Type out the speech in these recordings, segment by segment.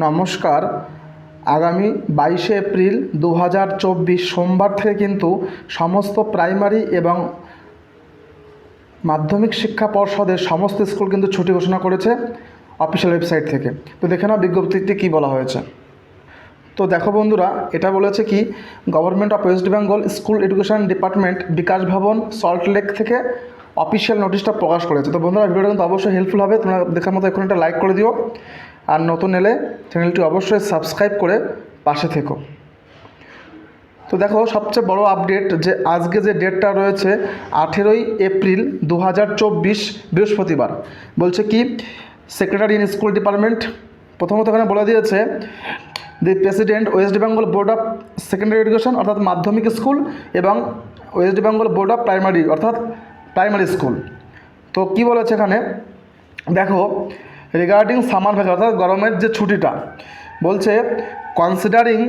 নমস্কার। আগামী বাইশে এপ্রিল দু চব্বিশ সোমবার থেকে কিন্তু সমস্ত প্রাইমারি এবং মাধ্যমিক শিক্ষা পর্ষদের সমস্ত স্কুল কিন্তু ছুটি ঘোষণা করেছে অফিসিয়াল ওয়েবসাইট থেকে। তো দেখে নাও বিজ্ঞপ্তিটি কী বলা হয়েছে। তো দেখো বন্ধুরা, এটা বলেছে কি government of West Bengal school education department Bikash Bhavan Salt Lake থেকে অফিসিয়াল নোটিশটা প্রকাশ করেছে। তো বন্ধুরা, ভিডিওটা কিন্তু অবশ্যই হেল্পফুল হবে। তোমরা দেখার মতো এখন একটা লাইক করে দিও। আর নতুন এলে চ্যানেলটি অবশ্যই সাবস্ক্রাইব করে পাশে থেকো। তো দেখো, সবচেয়ে বড় আপডেট যে আজকে যে ডেটটা রয়েছে, আঠেরোই এপ্রিল দু হাজার চব্বিশ বৃহস্পতিবার। বলছে কি সেক্রেটারি ইন স্কুল ডিপার্টমেন্ট প্রথমত এখানে বলে দিয়েছে the president West Bengal board of secondary education অর্থাৎ মাধ্যমিক স্কুল এবং West Bengal board of primary অর্থাৎ প্রাইমারি স্কুল তো কি বলেছে এখানে? দেখো রিগার্ডিং সামার ভ্যাকেশন অর্থাৎ গরমের যে ছুটিটা, বলছে considering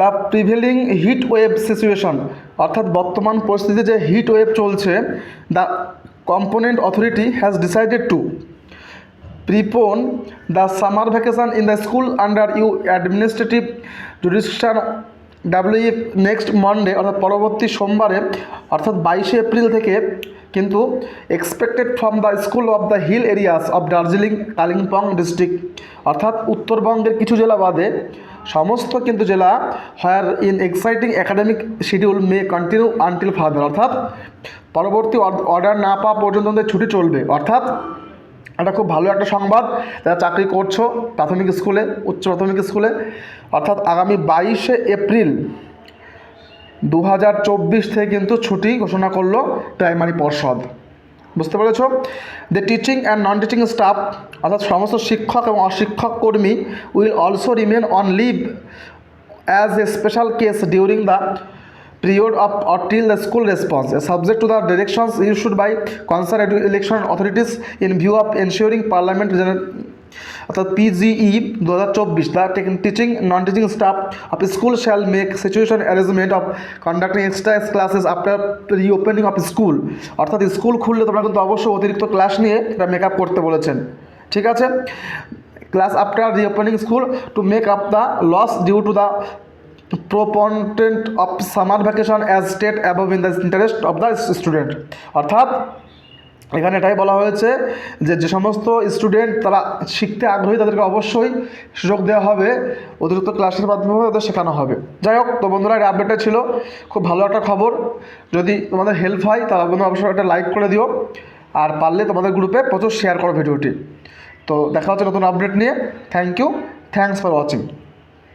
the prevailing heat wave situation অর্থাৎ বর্তমান পরিস্থিতিতে যে হিট ওয়েভ চলছে the component authority has decided to prepone the summer vacation in the school under you administrative jurisdiction W next Monday অর্থাৎ পরবর্তী সোমবারে, অর্থাৎ বাইশে এপ্রিল থেকে কিন্তু expected from the school of the hill areas of Darjeeling Kalimpong district অর্থাৎ উত্তরবঙ্গের কিছু জেলা বাদে সমস্ত কিন্তু জেলা higher in exciting academic schedule may continue until further অর্থাৎ পরবর্তী অর্ডার না পাওয়া পর্যন্ত ছুটি চলবে। অর্থাৎ এটা খুব ভালো একটা সংবাদ, যারা চাকরি করছ প্রাথমিক স্কুলে, উচ্চ প্রাথমিক স্কুলে, অর্থাৎ আগামী বাইশে এপ্রিল দু হাজার চব্বিশ থেকে কিন্তু ছুটি ঘোষণা করল প্রাইমারি পর্ষদ। বুঝতে পেরেছ? The teaching and non teaching staff অর্থাৎ সমস্ত শিক্ষক এবং অশিক্ষক কর্মী will also remain on leave as a special case during the period of until the school response a subject to the directions issued by concern election authorities in view of ensuring parliament অর্থাৎ PGE দু হাজার চব্বিশ the teaching non teaching staff of school shall make situation arrangement of conducting extra classes after reopening of school অর্থাৎ school খুললে তোমরা কিন্তু অবশ্যই অতিরিক্ত ক্লাস নিয়ে এটা মেক আপ করতে বলেছেন। ঠিক আছে? Class after reopening school to make up the loss due to the preponement of summer vacation as state above in the interest of the student অর্থাৎ এখানে এটাই বলা হয়েছে যে যে সমস্ত স্টুডেন্ট তারা শিখতে আগ্রহী তাদেরকে অবশ্যই সুযোগ দেওয়া হবে। অতিরিক্ত ক্লাসের মাধ্যমে তাদের শেখানো হবে। যাই হোক, তো বন্ধুরা, এই আপডেটটা ছিল। খুব ভালো একটা খবর। যদি তোমাদের হেল্প হয়, তাহলে বন্ধু অবশ্যই একটা লাইক করে দিও। আর পারলে তোমাদের গ্রুপে প্রচুর শেয়ার করো ভিডিওটি। তো দেখা হচ্ছে নতুন আপডেট নিয়ে। Thank you thanks for watching